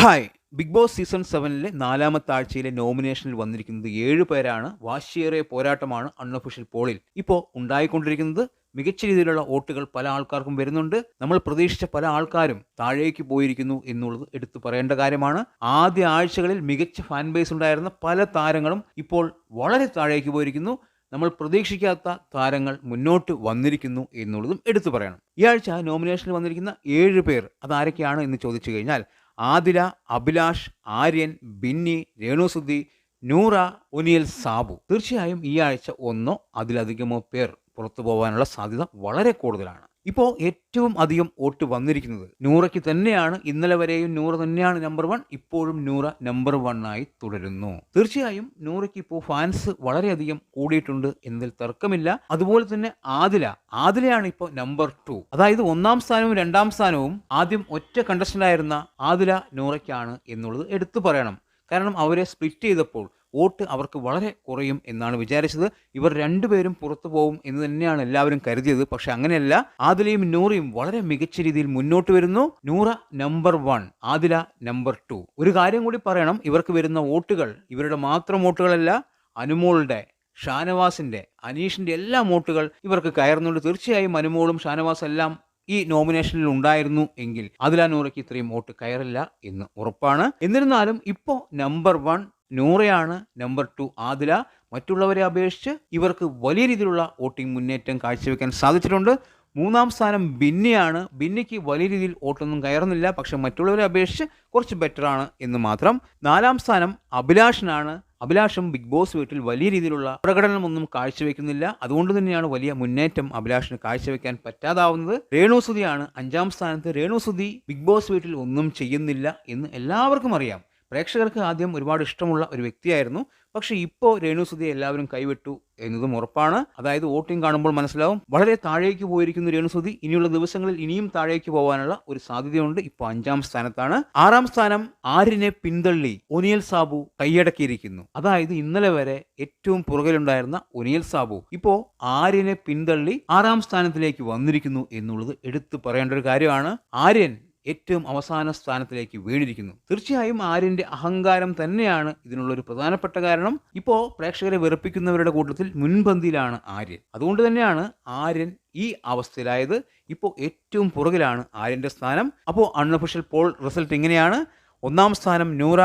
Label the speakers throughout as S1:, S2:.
S1: Hi. Big boss season സെവനിലെ നാലാമത്തെ ആഴ്ചയിലെ നോമിനേഷനിൽ വന്നിരിക്കുന്നത് ഏഴ് പേരാണ്. വാശിയേറിയ പോരാട്ടമാണ് അൺഒഫീഷ്യൽ പോളിൽ ഇപ്പോൾ ഉണ്ടായിക്കൊണ്ടിരിക്കുന്നത്. മികച്ച രീതിയിലുള്ള വോട്ടുകൾ പല ആൾക്കാർക്കും വരുന്നുണ്ട്. നമ്മൾ പ്രതീക്ഷിച്ച പല ആൾക്കാരും താഴേക്ക് പോയിരിക്കുന്നു എന്നുള്ളത് എടുത്തു പറയേണ്ട കാര്യമാണ്. ആദ്യ ആഴ്ചകളിൽ മികച്ച ഫാൻ ബേസ് ഉണ്ടായിരുന്ന പല താരങ്ങളും ഇപ്പോൾ വളരെ താഴേക്ക് പോയിരിക്കുന്നു. നമ്മൾ പ്രതീക്ഷിക്കാത്ത താരങ്ങൾ മുന്നോട്ട് വന്നിരിക്കുന്നു എന്നുള്ളതും എടുത്തു പറയണം. ഈ ആഴ്ച നോമിനേഷനിൽ വന്നിരിക്കുന്ന ഏഴ് പേർ അതാരൊക്കെയാണ് എന്ന് ചോദിച്ചു കഴിഞ്ഞാൽ ആദില അഭിലാഷ് ആര്യൻ ബിന്നി രേണുസുദ്ധി നൂറ ഒനിയൽ സാബു. തീർച്ചയായും ഈ ആഴ്ച ഒന്നോ അതിലധികമോ പേർ പുറത്തു പോകാനുള്ള സാധ്യത വളരെ കൂടുതലാണ്. ഇപ്പോൾ ഏറ്റവും അധികം വോട്ട് വന്നിരിക്കുന്നത് നൂറയ്ക്ക് തന്നെയാണ്. ഇന്നലെ വരെയും നൂറ തന്നെയാണ് നമ്പർ വൺ ഇപ്പോഴും നൂറ നമ്പർ വൺ ആയി തുടരുന്നു. തീർച്ചയായും നൂറയ്ക്ക് ഇപ്പോൾ ഫാൻസ് വളരെയധികം കൂടിയിട്ടുണ്ട് എന്നതിൽ തർക്കമില്ല. അതുപോലെ തന്നെ ആദില. ആദിലയാണ് ഇപ്പോൾ നമ്പർ ടു അതായത് ഒന്നാം സ്ഥാനവും രണ്ടാം സ്ഥാനവും ആദ്യം ഒറ്റ കണ്ടസ്റ്റന്റ് ആയിരുന്ന ആദില നൂറയ്ക്കാണ് എന്നുള്ളത് എടുത്തു പറയണം. കാരണം അവരെ സ്പ്ലിറ്റ് ചെയ്തപ്പോൾ വോട്ട് അവർക്ക് വളരെ കുറയും എന്നാണ് വിചാരിച്ചത്. ഇവർ രണ്ടുപേരും പുറത്തു പോകും എന്ന് തന്നെയാണ് എല്ലാവരും കരുതിയത്. പക്ഷെ അങ്ങനെയല്ല. ആദിലയും നൂറയും വളരെ മികച്ച രീതിയിൽ മുന്നോട്ട് വരുന്നു. Noora number one Adila number two. ഒരു കാര്യം കൂടി പറയണം. ഇവർക്ക് വരുന്ന വോട്ടുകൾ ഇവരുടെ മാത്രം വോട്ടുകളല്ല അനുമോളുടെ ഷാനവാസിന്റെ അനീഷിന്റെ എല്ലാ വോട്ടുകൾ ഇവർക്ക് കയറുന്നുണ്ട്. തീർച്ചയായും അനുമോളും ഷാനവാസ് എല്ലാം ഈ നോമിനേഷനിൽ ഉണ്ടായിരുന്നു എങ്കിൽ അതിലാ നൂറയ്ക്ക് ഇത്രയും വോട്ട് കയറില്ല എന്ന് ഉറപ്പാണ്. എന്നിരുന്നാലും ഇപ്പോൾ നമ്പർ വൺ നൂറയാണ് നമ്പർ ടു ആദില. മറ്റുള്ളവരെ അപേക്ഷിച്ച് ഇവർക്ക് വലിയ രീതിയിലുള്ള വോട്ടിംഗ് മുന്നേറ്റം കാഴ്ചവെക്കാൻ സാധിച്ചിട്ടുണ്ട്. മൂന്നാം സ്ഥാനം ബിന്നിയാണ്. ബിന്നിക്ക് വലിയ രീതിയിൽ വോട്ടൊന്നും കയറുന്നില്ല. പക്ഷെ മറ്റുള്ളവരെ അപേക്ഷിച്ച് കുറച്ച് ബെറ്ററാണ് എന്ന് മാത്രം. നാലാം സ്ഥാനം അഭിലാഷനാണ്. അഭിലാഷും ബിഗ് ബോസ് വീട്ടിൽ വലിയ രീതിയിലുള്ള പ്രകടനമൊന്നും കാഴ്ചവെക്കുന്നില്ല. അതുകൊണ്ട് തന്നെയാണ് വലിയ മുന്നേറ്റം അഭിലാഷിന് കാഴ്ചവെക്കാൻ പറ്റാതാവുന്നത്. രേണുസുതിയാണ് അഞ്ചാം സ്ഥാനത്ത്. രേണുസുതി ബിഗ് ബോസ് വീട്ടിൽ ഒന്നും ചെയ്യുന്നില്ല എന്ന് എല്ലാവർക്കും അറിയാം. പ്രേക്ഷകർക്ക് ആദ്യം ഒരുപാട് ഇഷ്ടമുള്ള ഒരു വ്യക്തിയായിരുന്നു. പക്ഷെ ഇപ്പോൾ രേണുസുതി എല്ലാവരും കൈവിട്ടു എന്നതും ഉറപ്പാണ്. അതായത് വോട്ടിംഗ് കാണുമ്പോൾ മനസ്സിലാവും വളരെ താഴേക്ക് പോയിരിക്കുന്ന രേണുസുതി ഇനിയുള്ള ദിവസങ്ങളിൽ ഇനിയും താഴേക്ക് പോകാനുള്ള ഒരു സാധ്യതയുണ്ട്. ഇപ്പോൾ അഞ്ചാം സ്ഥാനത്താണ്. ആറാം സ്ഥാനം ആരിനെ പിന്തള്ളി ഒനിയൽ സാബു കൈയടക്കിയിരിക്കുന്നു. അതായത് ഇന്നലെ വരെ ഏറ്റവും പുറകിലുണ്ടായിരുന്ന ഒനിയൽ സാബു. ഇപ്പോൾ ആര്യനെ പിന്തള്ളി ആറാം സ്ഥാനത്തിലേക്ക് വന്നിരിക്കുന്നു എന്നുള്ളത് എടുത്തു പറയേണ്ട ഒരു കാര്യമാണ്. ആര്യൻ ഏറ്റവും അവസാന സ്ഥാനത്തിലേക്ക് വീണിരിക്കുന്നു. തീർച്ചയായും ആര്യന്റെ അഹങ്കാരം തന്നെയാണ് ഇതിനുള്ള ഒരു പ്രധാനപ്പെട്ട കാരണം. ഇപ്പോൾ പ്രേക്ഷകരെ വെറുപ്പിക്കുന്നവരുടെ കൂട്ടത്തിൽ മുൻപന്തിയിലാണ് ആര്യൻ. അതുകൊണ്ട് തന്നെയാണ് ആര്യൻ ഈ അവസ്ഥയിലായത്. ഇപ്പോൾ ഏറ്റവും പുറകിലാണ് ആര്യന്റെ സ്ഥാനം. അപ്പോൾ അൺഒഫീഷ്യൽ പോൾ റിസൾട്ട് ഇങ്ങനെയാണ്. ഒന്നാം സ്ഥാനം നൂറ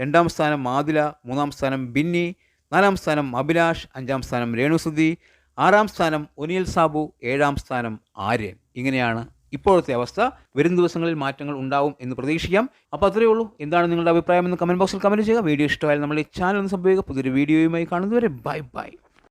S1: രണ്ടാം സ്ഥാനം മാതില മൂന്നാം സ്ഥാനം ബിന്നി നാലാം സ്ഥാനം അഭിലാഷ് അഞ്ചാം സ്ഥാനം രേണുസുതി ആറാം സ്ഥാനം ഒനിയൽ സാബു ഏഴാം സ്ഥാനം ആര്യൻ. ഇങ്ങനെയാണ് ഇപ്പോഴത്തെ അവസ്ഥ വരും ദിവസങ്ങളിൽ മാറ്റങ്ങൾ ഉണ്ടാവും എന്ന് പ്രതീക്ഷിക്കാം. അപ്പോൾ അത്രയേ ഉള്ളൂ. എന്താണ് നിങ്ങളുടെ അഭിപ്രായം എന്ന് കമന്റ് ബോക്സിൽ കമന്റ് ചെയ്യുക. വീഡിയോ ഇഷ്ടമായാലും നമ്മൾ ഈ ചാനൽ ഒന്ന് സംഭവിക്കുക പുതിയൊരു വീഡിയോയുമായി കാണുന്നതുവരെ ബൈ ബൈ.